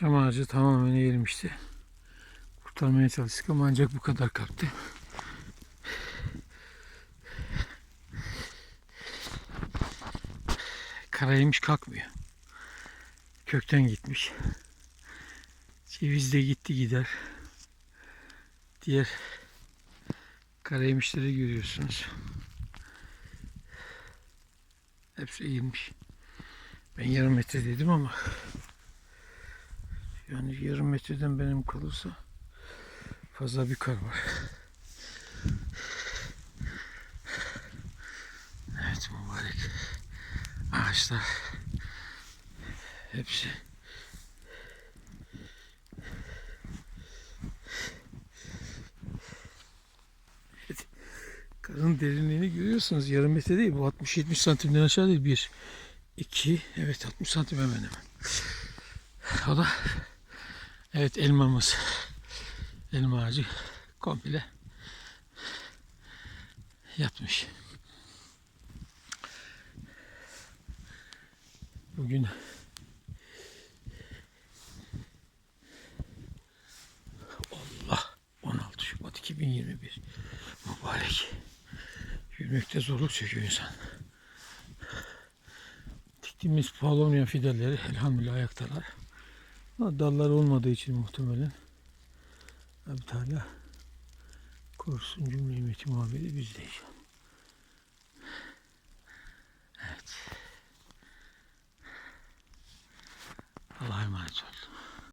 Şam ağacı tamamen eğilmişti. Kurtarmaya çalıştık ama ancak bu kadar kalktı. Karaymış kalkmıyor. Kökten gitmiş. Ceviz de gitti gider. Diğer karaymışları görüyorsunuz. Hepsi eğilmiş. Ben yarım metre dedim ama yani yarım metreden benim kalırsa fazla bir kar var. Evet mübarek ağaçlar hepsi. Karın derinliğini görüyorsunuz. Yarım metre değil. Bu 60-70 santimden aşağı değil. 1, 2, evet 60 santim hemen hemen. O da evet elmamız. Elma ağacı komple yapmış. Bugün Allah 16 Şubat 2021 mübarek. Yürümekte zorluk çekiyor insan. Diktiğimiz pahalı olmayan fideleri elhamdülillah ayaktalar. Dallar olmadığı için muhtemelen Abi Teala korusun cümle ümmeti Muhammed'i bizde inşallah. Evet. Allah'a emanet olun.